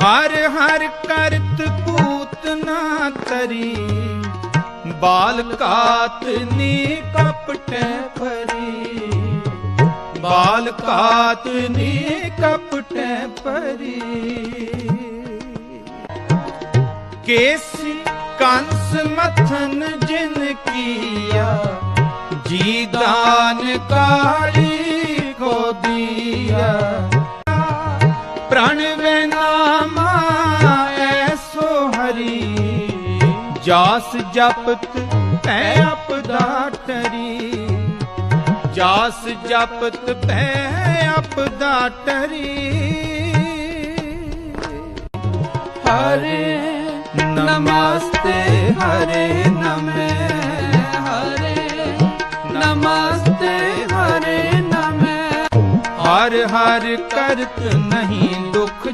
ਹਰ ਹਰ ਕਰਤ ਪੂਤ ਨਾ ਤਰੀ, ਬਾਲ ਕਾਤ ਨੀ ਕਪਟੈ ਪਰੀ ਬਾਲ ਕਾਤ ਨੀ ਕਪਟੈ ਪਰੀ ਕੇਸੀ ਕੰਸ ਮਥਨ ਜਿਨ ਕੀਆ, ਜੀ ਦਾਨ ਕਾਲੀ ਪ੍ਰਣਵ ਨਾਮਾ ਐਸੋ ਹਰੀ। ਜਾਸ ਜਪਤ ਪੈ ਆਪਦਾ ਟਰੀ। ਜਾਸ ਜਪਤ ਪੈ ਆਪਦਾ ਟਰੀ। ਹਰੇ ਨਮਸਤੇ, ਹਰੇ ਨਮ ਹਰ ਹਰ ਕਰਤ ਨਹੀਂ ਦੁਖ